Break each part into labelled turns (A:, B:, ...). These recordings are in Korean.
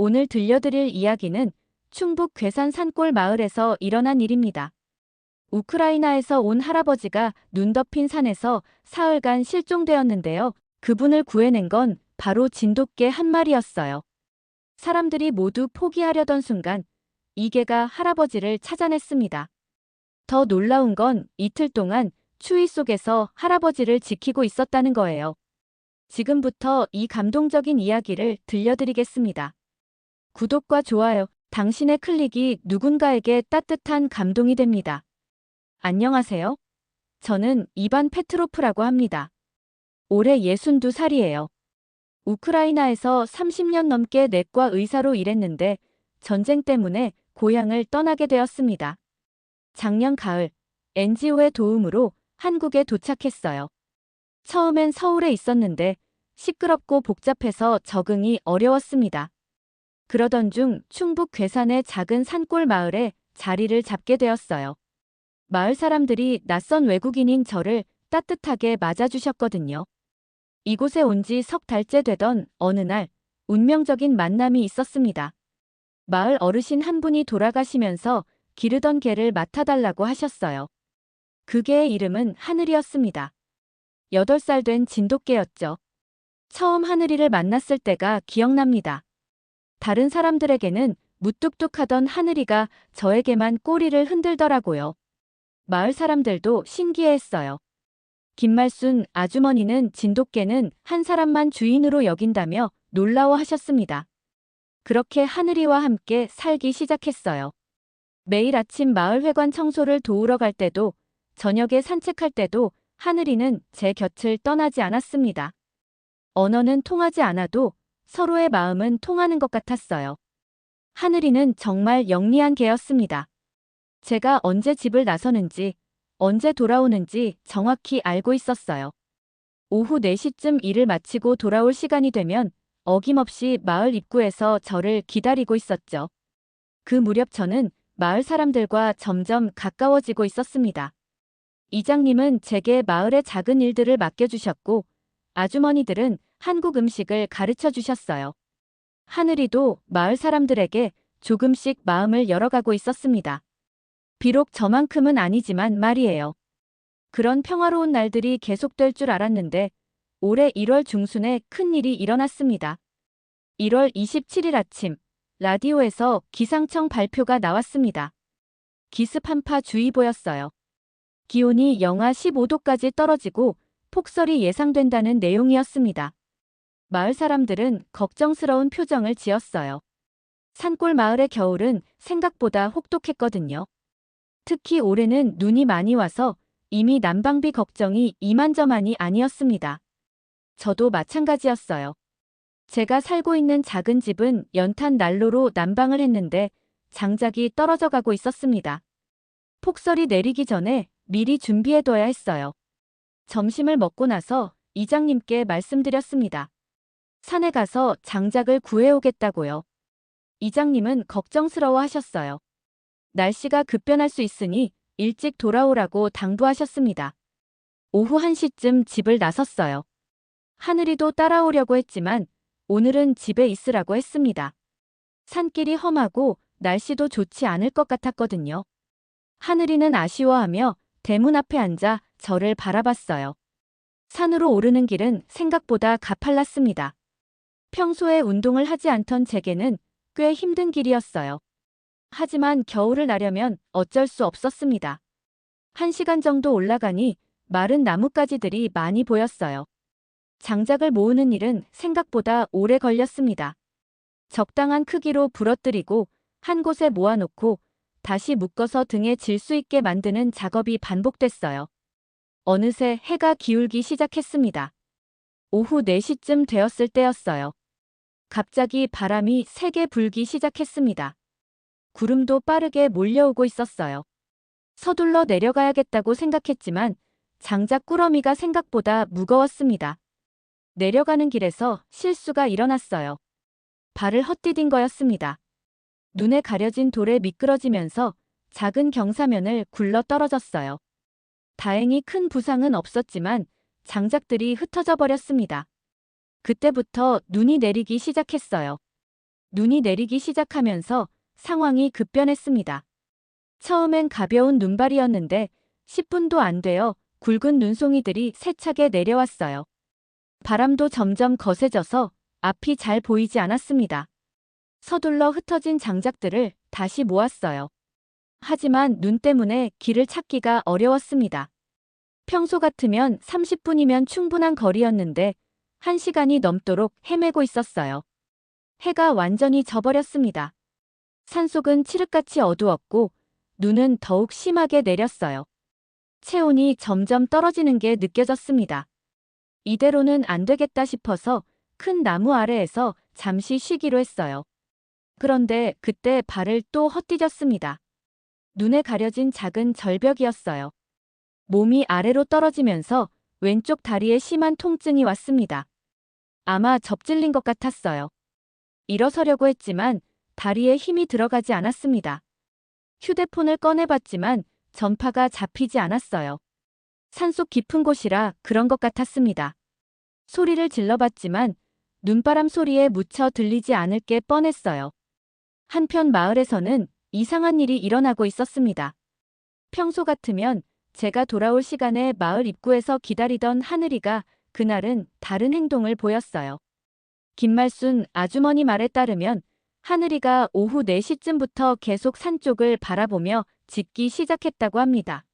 A: 오늘 들려드릴 이야기는 충북 괴산 산골 마을에서 일어난 일입니다. 우크라이나에서 온 할아버지가 눈 덮인 산에서 사흘간 실종되었는데요. 그분을 구해낸 건 바로 진돗개 한 마리였어요. 사람들이 모두 포기하려던 순간 이 개가 할아버지를 찾아냈습니다. 더 놀라운 건 이틀 동안 추위 속에서 할아버지를 지키고 있었다는 거예요. 지금부터 이 감동적인 이야기를 들려드리겠습니다. 구독과 좋아요, 당신의 클릭이 누군가에게 따뜻한 감동이 됩니다. 안녕하세요. 저는 이반 페트로프라고 합니다. 올해 62살이에요. 우크라이나에서 30년 넘게 내과 의사로 일했는데 전쟁 때문에 고향을 떠나게 되었습니다. 작년 가을 NGO의 도움으로 한국에 도착했어요. 처음엔 서울에 있었는데 시끄럽고 복잡해서 적응이 어려웠습니다. 그러던 중 충북 괴산의 작은 산골 마을에 자리를 잡게 되었어요. 마을 사람들이 낯선 외국인인 저를 따뜻하게 맞아주셨거든요. 이곳에 온 지 석 달째 되던 어느 날 운명적인 만남이 있었습니다. 마을 어르신 한 분이 돌아가시면서 기르던 개를 맡아달라고 하셨어요. 그 개의 이름은 하늘이었습니다. 8살 된 진돗개였죠. 처음 하늘이를 만났을 때가 기억납니다. 다른 사람들에게는 무뚝뚝하던 하늘이가 저에게만 꼬리를 흔들더라고요. 마을 사람들도 신기해했어요. 김말순 아주머니는 진돗개는 한 사람만 주인으로 여긴다며 놀라워하셨습니다. 그렇게 하늘이와 함께 살기 시작했어요. 매일 아침 마을 회관 청소를 도우러 갈 때도 저녁에 산책할 때도 하늘이는 제 곁을 떠나지 않았습니다. 언어는 통하지 않아도 서로의 마음은 통하는 것 같았어요. 하늘이는 정말 영리한 개였습니다. 제가 언제 집을 나서는지, 언제 돌아오는지 정확히 알고 있었어요. 오후 4시쯤 일을 마치고 돌아올 시간이 되면 어김없이 마을 입구에서 저를 기다리고 있었죠. 그 무렵 저는 마을 사람들과 점점 가까워지고 있었습니다. 이장님은 제게 마을의 작은 일들을 맡겨주셨고, 아주머니들은 한국 음식을 가르쳐 주셨어요. 하늘이도 마을 사람들에게 조금씩 마음을 열어가고 있었습니다. 비록 저만큼은 아니지만 말이에요. 그런 평화로운 날들이 계속될 줄 알았는데 올해 1월 중순에 큰 일이 일어났습니다. 1월 27일 아침 라디오에서 기상청 발표가 나왔습니다. 기습 한파 주의보였어요. 기온이 영하 15도까지 떨어지고 폭설이 예상된다는 내용이었습니다. 마을 사람들은 걱정스러운 표정을 지었어요. 산골 마을의 겨울은 생각보다 혹독했거든요. 특히 올해는 눈이 많이 와서 이미 난방비 걱정이 이만저만이 아니었습니다. 저도 마찬가지였어요. 제가 살고 있는 작은 집은 연탄 난로로 난방을 했는데 장작이 떨어져 가고 있었습니다. 폭설이 내리기 전에 미리 준비해둬야 했어요. 점심을 먹고 나서 이장님께 말씀드렸습니다. 산에 가서 장작을 구해오겠다고요. 이장님은 걱정스러워 하셨어요. 날씨가 급변할 수 있으니 일찍 돌아오라고 당부하셨습니다. 오후 1시쯤 집을 나섰어요. 하늘이도 따라오려고 했지만 오늘은 집에 있으라고 했습니다. 산길이 험하고 날씨도 좋지 않을 것 같았거든요. 하늘이는 아쉬워하며 대문 앞에 앉아 저를 바라봤어요. 산으로 오르는 길은 생각보다 가팔랐습니다. 평소에 운동을 하지 않던 제게는 꽤 힘든 길이었어요. 하지만 겨울을 나려면 어쩔 수 없었습니다. 한 시간 정도 올라가니 마른 나뭇가지들이 많이 보였어요. 장작을 모으는 일은 생각보다 오래 걸렸습니다. 적당한 크기로 부러뜨리고 한 곳에 모아놓고 다시 묶어서 등에 질 수 있게 만드는 작업이 반복됐어요. 어느새 해가 기울기 시작했습니다. 오후 4시쯤 되었을 때였어요. 갑자기 바람이 세게 불기 시작했습니다. 구름도 빠르게 몰려오고 있었어요. 서둘러 내려가야겠다고 생각했지만 장작 꾸러미가 생각보다 무거웠습니다. 내려가는 길에서 실수가 일어났어요. 발을 헛디딘 거였습니다. 눈에 가려진 돌에 미끄러지면서 작은 경사면을 굴러 떨어졌어요. 다행히 큰 부상은 없었지만 장작들이 흩어져 버렸습니다. 그때부터 눈이 내리기 시작했어요. 눈이 내리기 시작하면서 상황이 급변했습니다. 처음엔 가벼운 눈발이었는데 10분도 안 되어 굵은 눈송이들이 세차게 내려왔어요. 바람도 점점 거세져서 앞이 잘 보이지 않았습니다. 서둘러 흩어진 장작들을 다시 모았어요. 하지만 눈 때문에 길을 찾기가 어려웠습니다. 평소 같으면 30분이면 충분한 거리였는데 1시간이 넘도록 헤매고 있었어요. 해가 완전히 져버렸습니다. 산속은 칠흑같이 어두웠고 눈은 더욱 심하게 내렸어요. 체온이 점점 떨어지는 게 느껴졌습니다. 이대로는 안 되겠다 싶어서 큰 나무 아래에서 잠시 쉬기로 했어요. 그런데 그때 발을 또 헛디뎠습니다. 눈에 가려진 작은 절벽이었어요. 몸이 아래로 떨어지면서 왼쪽 다리에 심한 통증이 왔습니다. 아마 접질린 것 같았어요. 일어서려고 했지만 다리에 힘이 들어가지 않았습니다. 휴대폰을 꺼내봤지만 전파가 잡히지 않았어요. 산속 깊은 곳이라 그런 것 같았습니다. 소리를 질러봤지만 눈바람 소리에 묻혀 들리지 않을 게 뻔했어요. 한편 마을에서는 이상한 일이 일어나고 있었습니다. 평소 같으면 제가 돌아올 시간에 마을 입구에서 기다리던 하늘이가 그날은 다른 행동을 보였어요. 김말순 아주머니 말에 따르면 하늘이가 오후 4시쯤부터 계속 산 쪽을 바라보며 짖기 시작했다고 합니다.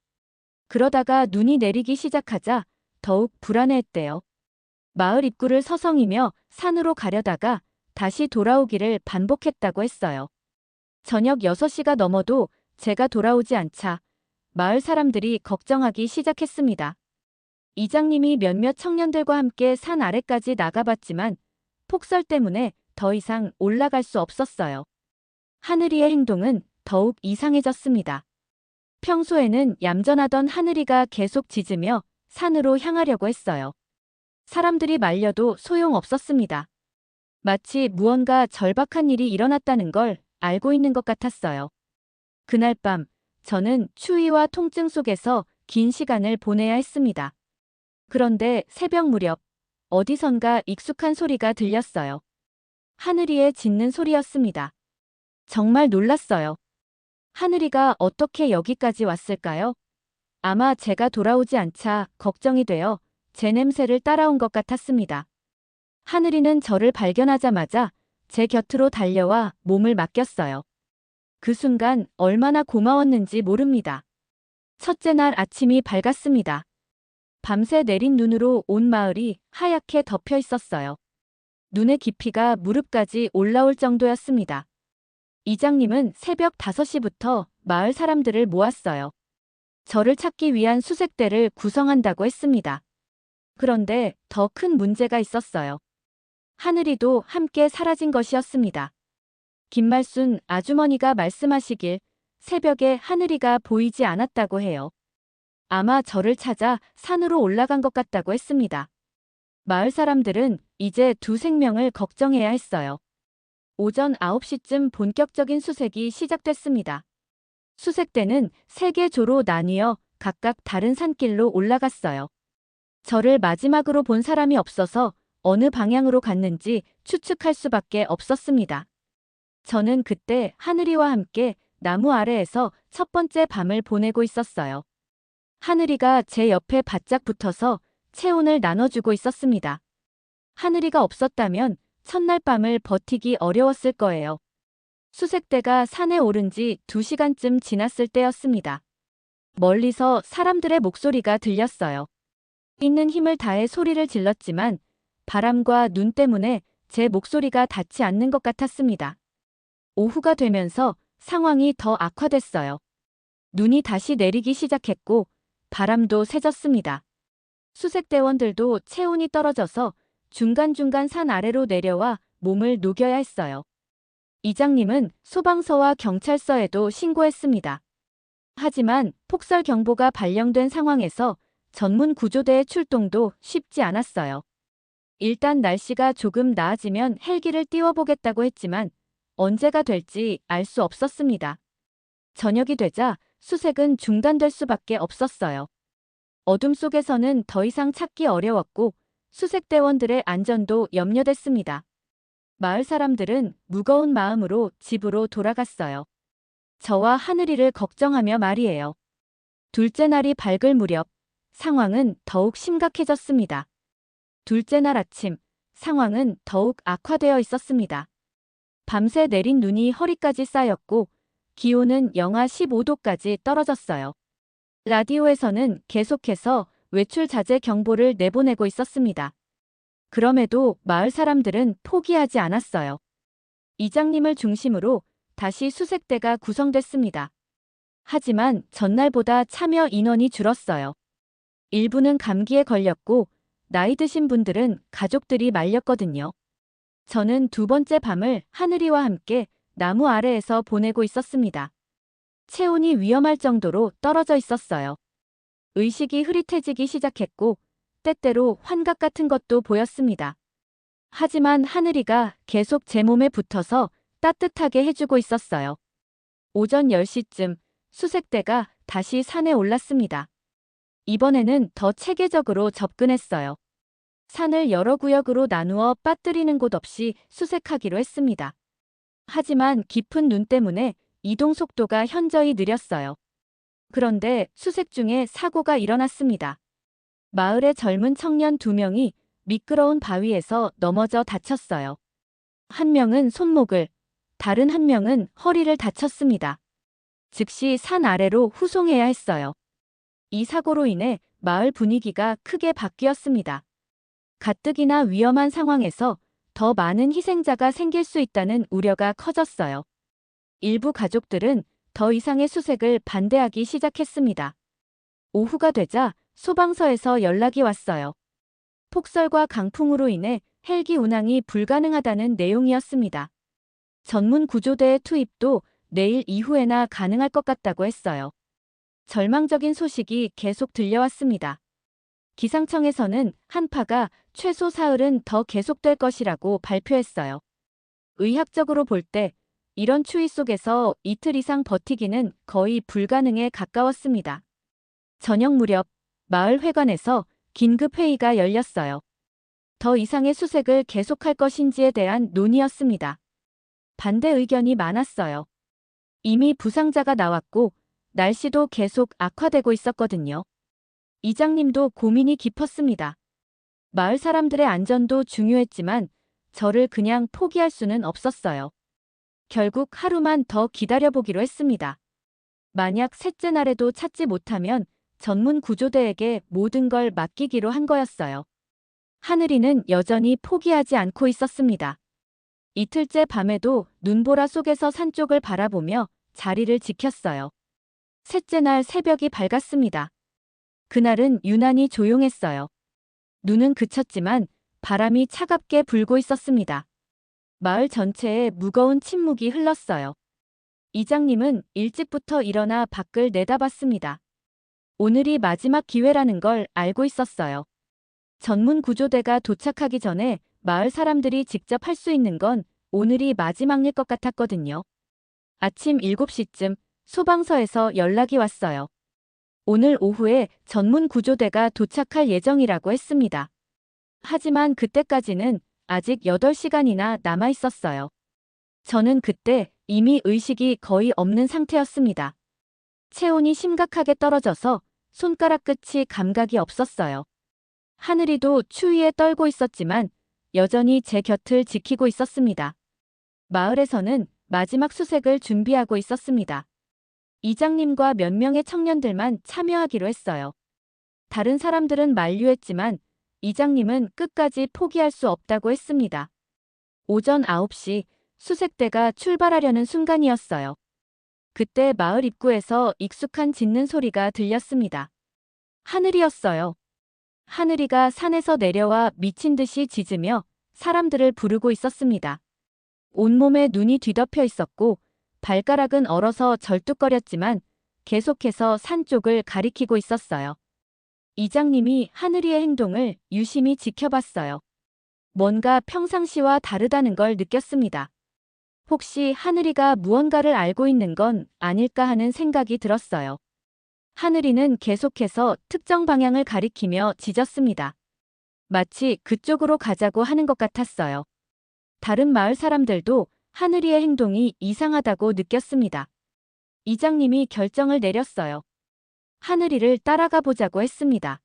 A: 그러다가 눈이 내리기 시작하자 더욱 불안해했대요. 마을 입구를 서성이며 산으로 가려다가 다시 돌아오기를 반복했다고 했어요. 저녁 6시가 넘어도 제가 돌아오지 않자 마을 사람들이 걱정하기 시작했습니다. 이장님이 몇몇 청년들과 함께 산 아래까지 나가봤지만 폭설 때문에 더 이상 올라갈 수 없었어요. 하늘이의 행동은 더욱 이상해졌습니다. 평소에는 얌전하던 하늘이가 계속 짖으며 산으로 향하려고 했어요. 사람들이 말려도 소용없었습니다. 마치 무언가 절박한 일이 일어났다는 걸 알고 있는 것 같았어요. 그날 밤, 저는 추위와 통증 속에서 긴 시간을 보내야 했습니다. 그런데 새벽 무렵, 어디선가 익숙한 소리가 들렸어요. 하늘이의 짖는 소리였습니다. 정말 놀랐어요. 하늘이가 어떻게 여기까지 왔을까요? 아마 제가 돌아오지 않자 걱정이 되어 제 냄새를 따라온 것 같았습니다. 하늘이는 저를 발견하자마자 제 곁으로 달려와 몸을 맡겼어요. 그 순간 얼마나 고마웠는지 모릅니다. 첫째 날 아침이 밝았습니다. 밤새 내린 눈으로 온 마을이 하얗게 덮여 있었어요. 눈의 깊이가 무릎까지 올라올 정도였습니다. 이장님은 새벽 5시부터 마을 사람들을 모았어요. 저를 찾기 위한 수색대를 구성한다고 했습니다. 그런데 더 큰 문제가 있었어요. 하늘이도 함께 사라진 것이었습니다. 김말순 아주머니가 말씀하시길 새벽에 하늘이가 보이지 않았다고 해요. 아마 저를 찾아 산으로 올라간 것 같다고 했습니다. 마을 사람들은 이제 두 생명을 걱정해야 했어요. 오전 9시쯤 본격적인 수색이 시작됐습니다. 수색대는 세 개 조로 나뉘어 각각 다른 산길로 올라갔어요. 저를 마지막으로 본 사람이 없어서 어느 방향으로 갔는지 추측할 수밖에 없었습니다. 저는 그때 하늘이와 함께 나무 아래에서 첫 번째 밤을 보내고 있었어요. 하늘이가 제 옆에 바짝 붙어서 체온을 나눠주고 있었습니다. 하늘이가 없었다면 첫날 밤을 버티기 어려웠을 거예요. 수색대가 산에 오른 지 2시간쯤 지났을 때였습니다. 멀리서 사람들의 목소리가 들렸어요. 있는 힘을 다해 소리를 질렀지만 바람과 눈 때문에 제 목소리가 닿지 않는 것 같았습니다. 오후가 되면서 상황이 더 악화됐어요. 눈이 다시 내리기 시작했고 바람도 세졌습니다. 수색대원들도 체온이 떨어져서 중간중간 산 아래로 내려와 몸을 녹여야 했어요. 이장님은 소방서와 경찰서에도 신고했습니다. 하지만 폭설 경보가 발령된 상황에서 전문 구조대의 출동도 쉽지 않았어요. 일단 날씨가 조금 나아지면 헬기를 띄워보겠다고 했지만 언제가 될지 알 수 없었습니다. 저녁이 되자 수색은 중단될 수밖에 없었어요. 어둠 속에서는 더 이상 찾기 어려웠고 수색대원들의 안전도 염려됐습니다. 마을 사람들은 무거운 마음으로 집으로 돌아갔어요. 저와 하늘이를 걱정하며 말이에요. 둘째 날이 밝을 무렵 상황은 더욱 심각해졌습니다. 둘째 날 아침 상황은 더욱 악화되어 있었습니다. 밤새 내린 눈이 허리까지 쌓였고 기온은 영하 15도까지 떨어졌어요. 라디오에서는 계속해서 외출 자제 경보를 내보내고 있었습니다. 그럼에도 마을 사람들은 포기하지 않았어요. 이장님을 중심으로 다시 수색대가 구성됐습니다. 하지만 전날보다 참여 인원이 줄었어요. 일부는 감기에 걸렸고 나이 드신 분들은 가족들이 말렸거든요. 저는 두 번째 밤을 하늘이와 함께 나무 아래에서 보내고 있었습니다. 체온이 위험할 정도로 떨어져 있었어요. 의식이 흐릿해지기 시작했고 때때로 환각 같은 것도 보였습니다. 하지만 하늘이가 계속 제 몸에 붙어서 따뜻하게 해주고 있었어요. 오전 10시쯤 수색대가 다시 산에 올랐습니다. 이번에는 더 체계적으로 접근했어요. 산을 여러 구역으로 나누어 빠뜨리는 곳 없이 수색하기로 했습니다. 하지만 깊은 눈 때문에 이동 속도가 현저히 느렸어요. 그런데 수색 중에 사고가 일어났습니다. 마을의 젊은 청년 두 명이 미끄러운 바위에서 넘어져 다쳤어요. 한 명은 손목을, 다른 한 명은 허리를 다쳤습니다. 즉시 산 아래로 후송해야 했어요. 이 사고로 인해 마을 분위기가 크게 바뀌었습니다. 가뜩이나 위험한 상황에서 더 많은 희생자가 생길 수 있다는 우려가 커졌어요. 일부 가족들은 더 이상의 수색을 반대하기 시작했습니다. 오후가 되자 소방서에서 연락이 왔어요. 폭설과 강풍으로 인해 헬기 운항이 불가능하다는 내용이었습니다. 전문 구조대의 투입도 내일 이후에나 가능할 것 같다고 했어요. 절망적인 소식이 계속 들려왔습니다. 기상청에서는 한파가 최소 사흘은 더 계속될 것이라고 발표했어요. 의학적으로 볼 때 이런 추위 속에서 이틀 이상 버티기는 거의 불가능에 가까웠습니다. 저녁 무렵 마을 회관에서 긴급 회의가 열렸어요. 더 이상의 수색을 계속할 것인지에 대한 논의였습니다. 반대 의견이 많았어요. 이미 부상자가 나왔고 날씨도 계속 악화되고 있었거든요. 이장님도 고민이 깊었습니다. 마을 사람들의 안전도 중요했지만 저를 그냥 포기할 수는 없었어요. 결국 하루만 더 기다려보기로 했습니다. 만약 셋째 날에도 찾지 못하면 전문 구조대에게 모든 걸 맡기기로 한 거였어요. 하늘이는 여전히 포기하지 않고 있었습니다. 이틀째 밤에도 눈보라 속에서 산 쪽을 바라보며 자리를 지켰어요. 셋째 날 새벽이 밝았습니다. 그날은 유난히 조용했어요. 눈은 그쳤지만 바람이 차갑게 불고 있었습니다. 마을 전체에 무거운 침묵이 흘렀어요. 이장님은 일찍부터 일어나 밖을 내다봤습니다. 오늘이 마지막 기회라는 걸 알고 있었어요. 전문 구조대가 도착하기 전에 마을 사람들이 직접 할 수 있는 건 오늘이 마지막일 것 같았거든요. 아침 7시쯤 소방서에서 연락이 왔어요. 오늘 오후에 전문 구조대가 도착할 예정이라고 했습니다. 하지만 그때까지는 아직 8시간이나 남아 있었어요. 저는 그때 이미 의식이 거의 없는 상태였습니다. 체온이 심각하게 떨어져서 손가락 끝이 감각이 없었어요. 하늘이도 추위에 떨고 있었지만 여전히 제 곁을 지키고 있었습니다. 마을에서는 마지막 수색을 준비하고 있었습니다. 이장님과 몇 명의 청년들만 참여하기로 했어요. 다른 사람들은 만류했지만 이장님은 끝까지 포기할 수 없다고 했습니다. 오전 9시 수색대가 출발하려는 순간이었어요. 그때 마을 입구에서 익숙한 짖는 소리가 들렸습니다. 하늘이었어요. 하늘이가 산에서 내려와 미친 듯이 짖으며 사람들을 부르고 있었습니다. 온몸에 눈이 뒤덮여 있었고 발가락은 얼어서 절뚝거렸지만 계속해서 산 쪽을 가리키고 있었어요. 이장님이 하늘이의 행동을 유심히 지켜봤어요. 뭔가 평상시와 다르다는 걸 느꼈습니다. 혹시 하늘이가 무언가를 알고 있는 건 아닐까 하는 생각이 들었어요. 하늘이는 계속해서 특정 방향을 가리키며 짖었습니다. 마치 그쪽으로 가자고 하는 것 같았어요. 다른 마을 사람들도 하늘이의 행동이 이상하다고 느꼈습니다. 이장님이 결정을 내렸어요. 하늘이를 따라가 보자고 했습니다.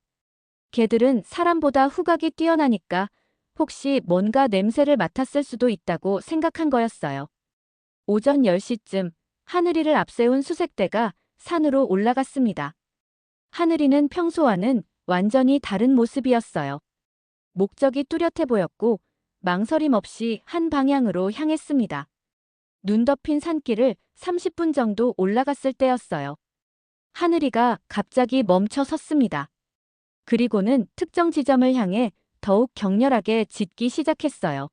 A: 개들은 사람보다 후각이 뛰어나니까 혹시 뭔가 냄새를 맡았을 수도 있다고 생각한 거였어요. 오전 10시쯤 하늘이를 앞세운 수색대가 산으로 올라갔습니다. 하늘이는 평소와는 완전히 다른 모습이었어요. 목적이 뚜렷해 보였고 망설임 없이 한 방향으로 향했습니다. 눈 덮인 산길을 30분 정도 올라갔을 때였어요. 하늘이가 갑자기 멈춰 섰습니다. 그리고는 특정 지점을 향해 더욱 격렬하게 짖기 시작했어요.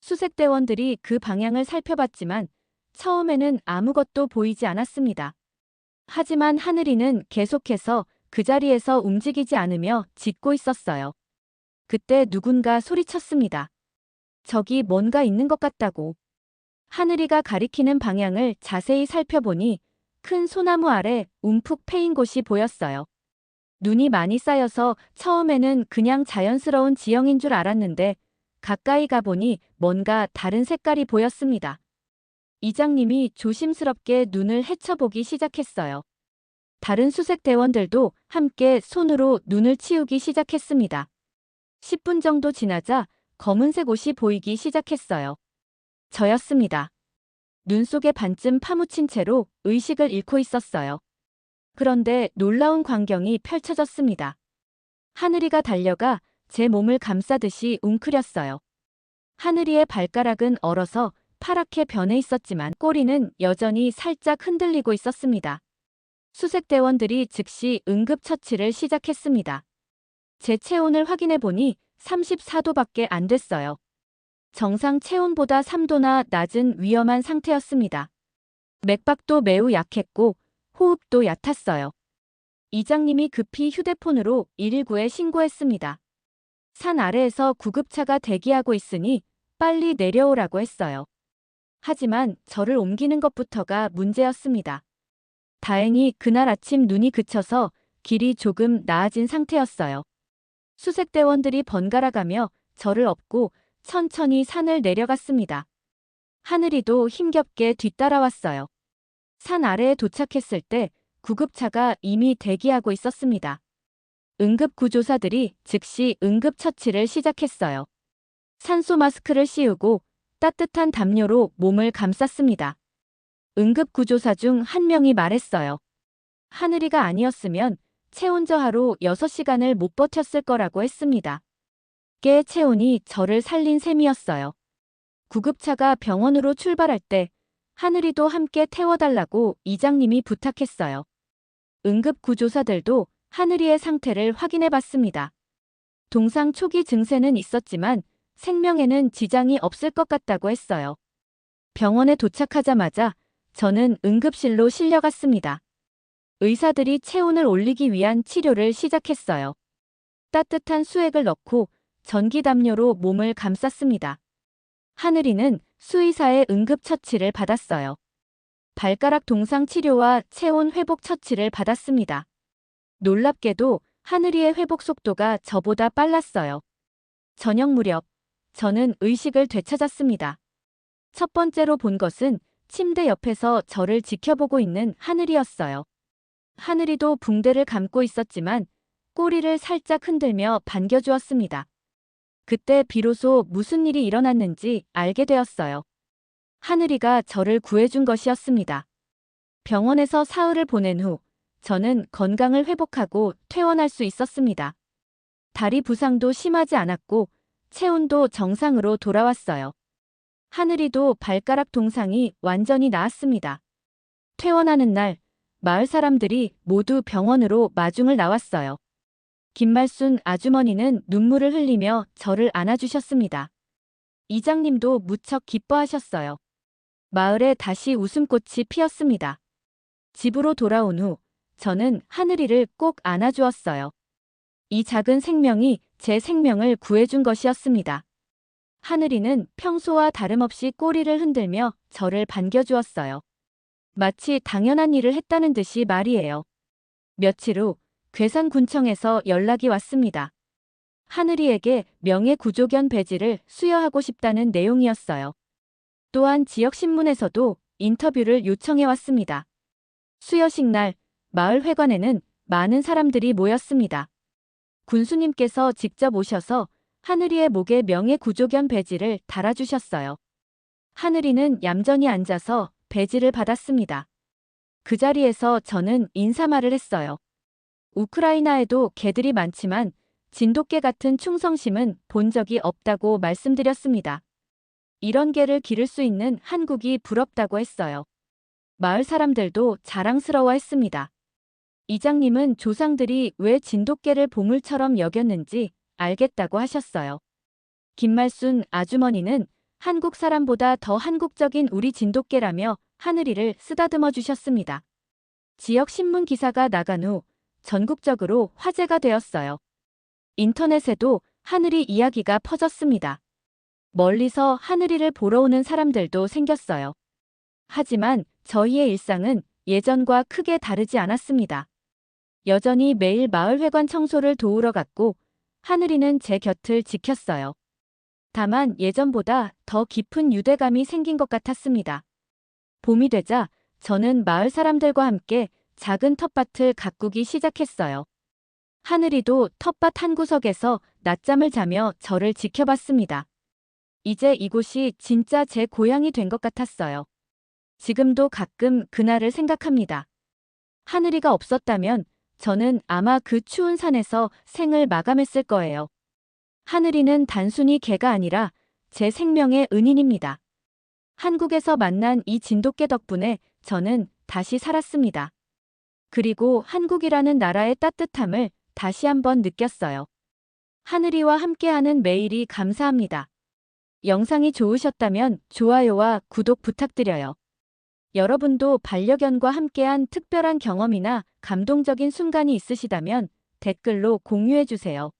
A: 수색대원들이 그 방향을 살펴봤지만 처음에는 아무것도 보이지 않았습니다. 하지만 하늘이는 계속해서 그 자리에서 움직이지 않으며 짖고 있었어요. 그때 누군가 소리쳤습니다. 저기 뭔가 있는 것 같다고. 하늘이가 가리키는 방향을 자세히 살펴보니 큰 소나무 아래 움푹 패인 곳이 보였어요. 눈이 많이 쌓여서 처음에는 그냥 자연스러운 지형인 줄 알았는데 가까이 가보니 뭔가 다른 색깔이 보였습니다. 이장님이 조심스럽게 눈을 헤쳐보기 시작했어요. 다른 수색 대원들도 함께 손으로 눈을 치우기 시작했습니다. 10분 정도 지나자 검은색 옷이 보이기 시작했어요. 저였습니다. 눈 속에 반쯤 파묻힌 채로 의식을 잃고 있었어요. 그런데 놀라운 광경이 펼쳐졌습니다. 하늘이가 달려가 제 몸을 감싸듯이 웅크렸어요. 하늘이의 발가락은 얼어서 파랗게 변해 있었지만 꼬리는 여전히 살짝 흔들리고 있었습니다. 수색대원들이 즉시 응급처치를 시작했습니다. 제 체온을 확인해 보니 34도밖에 안 됐어요. 정상 체온보다 3도나 낮은 위험한 상태였습니다. 맥박도 매우 약했고 호흡도 얕았어요. 이장님이 급히 휴대폰으로 119에 신고했습니다. 산 아래에서 구급차가 대기하고 있으니 빨리 내려오라고 했어요. 하지만 저를 옮기는 것부터가 문제였습니다. 다행히 그날 아침 눈이 그쳐서 길이 조금 나아진 상태였어요. 수색대원들이 번갈아가며 저를 업고 천천히 산을 내려갔습니다. 하늘이도 힘겹게 뒤따라왔어요. 산 아래에 도착했을 때 구급차가 이미 대기하고 있었습니다. 응급구조사들이 즉시 응급처치를 시작했어요. 산소 마스크를 씌우고 따뜻한 담요로 몸을 감쌌습니다. 응급구조사 중 한 명이 말했어요. 하늘이가 아니었으면 체온 저하로 6시간을 못 버텼을 거라고 했습니다. 깨 체온이 저를 살린 셈이었어요. 구급차가 병원으로 출발할 때 하늘이도 함께 태워달라고 이장님이 부탁했어요. 응급구조사들도 하늘이의 상태를 확인해 봤습니다. 동상 초기 증세는 있었지만 생명에는 지장이 없을 것 같다고 했어요. 병원에 도착하자마자 저는 응급실로 실려갔습니다. 의사들이 체온을 올리기 위한 치료를 시작했어요. 따뜻한 수액을 넣고 전기 담요로 몸을 감쌌습니다. 하늘이는 수의사의 응급처치를 받았어요. 발가락 동상 치료와 체온 회복 처치를 받았습니다. 놀랍게도 하늘이의 회복 속도가 저보다 빨랐어요. 저녁 무렵, 저는 의식을 되찾았습니다. 첫 번째로 본 것은 침대 옆에서 저를 지켜보고 있는 하늘이었어요. 하늘이도 붕대를 감고 있었지만 꼬리를 살짝 흔들며 반겨주었습니다. 그때 비로소 무슨 일이 일어났는지 알게 되었어요. 하늘이가 저를 구해준 것이었습니다. 병원에서 사흘을 보낸 후 저는 건강을 회복하고 퇴원할 수 있었습니다. 다리 부상도 심하지 않았고 체온도 정상으로 돌아왔어요. 하늘이도 발가락 동상이 완전히 나았습니다. 퇴원하는 날 마을 사람들이 모두 병원으로 마중을 나왔어요. 김말순 아주머니는 눈물을 흘리며 저를 안아주셨습니다. 이장님도 무척 기뻐하셨어요. 마을에 다시 웃음꽃이 피었습니다. 집으로 돌아온 후 저는 하늘이를 꼭 안아주었어요. 이 작은 생명이 제 생명을 구해준 것이었습니다. 하늘이는 평소와 다름없이 꼬리를 흔들며 저를 반겨주었어요. 마치 당연한 일을 했다는 듯이 말이에요. 며칠 후 괴산군청에서 연락이 왔습니다. 하늘이에게 명예구조견 배지를 수여하고 싶다는 내용이었어요. 또한 지역신문에서도 인터뷰를 요청해 왔습니다. 수여식 날 마을 회관에는 많은 사람들이 모였습니다. 군수님께서 직접 오셔서 하늘이의 목에 명예구조견 배지를 달아주셨어요. 하늘이는 얌전히 앉아서 배지를 받았습니다. 그 자리에서 저는 인사말을 했어요. 우크라이나에도 개들이 많지만 진돗개 같은 충성심은 본 적이 없다고 말씀드렸습니다. 이런 개를 기를 수 있는 한국이 부럽다고 했어요. 마을 사람들도 자랑스러워 했습니다. 이장님은 조상들이 왜 진돗개를 보물처럼 여겼는지 알겠다고 하셨어요. 김말순 아주머니는 한국 사람보다 더 한국적인 우리 진돗개라며 하늘이를 쓰다듬어 주셨습니다. 지역 신문 기사가 나간 후 전국적으로 화제가 되었어요. 인터넷에도 하늘이 이야기가 퍼졌습니다. 멀리서 하늘이를 보러 오는 사람들도 생겼어요. 하지만 저희의 일상은 예전과 크게 다르지 않았습니다. 여전히 매일 마을회관 청소를 도우러 갔고 하늘이는 제 곁을 지켰어요. 다만 예전보다 더 깊은 유대감이 생긴 것 같았습니다. 봄이 되자 저는 마을 사람들과 함께 작은 텃밭을 가꾸기 시작했어요. 하늘이도 텃밭 한 구석에서 낮잠을 자며 저를 지켜봤습니다. 이제 이곳이 진짜 제 고향이 된 것 같았어요. 지금도 가끔 그날을 생각합니다. 하늘이가 없었다면 저는 아마 그 추운 산에서 생을 마감했을 거예요. 하늘이는 단순히 개가 아니라 제 생명의 은인입니다. 한국에서 만난 이 진돗개 덕분에 저는 다시 살았습니다. 그리고 한국이라는 나라의 따뜻함을 다시 한번 느꼈어요. 하늘이와 함께하는 매일이 감사합니다. 영상이 좋으셨다면 좋아요와 구독 부탁드려요. 여러분도 반려견과 함께한 특별한 경험이나 감동적인 순간이 있으시다면 댓글로 공유해주세요.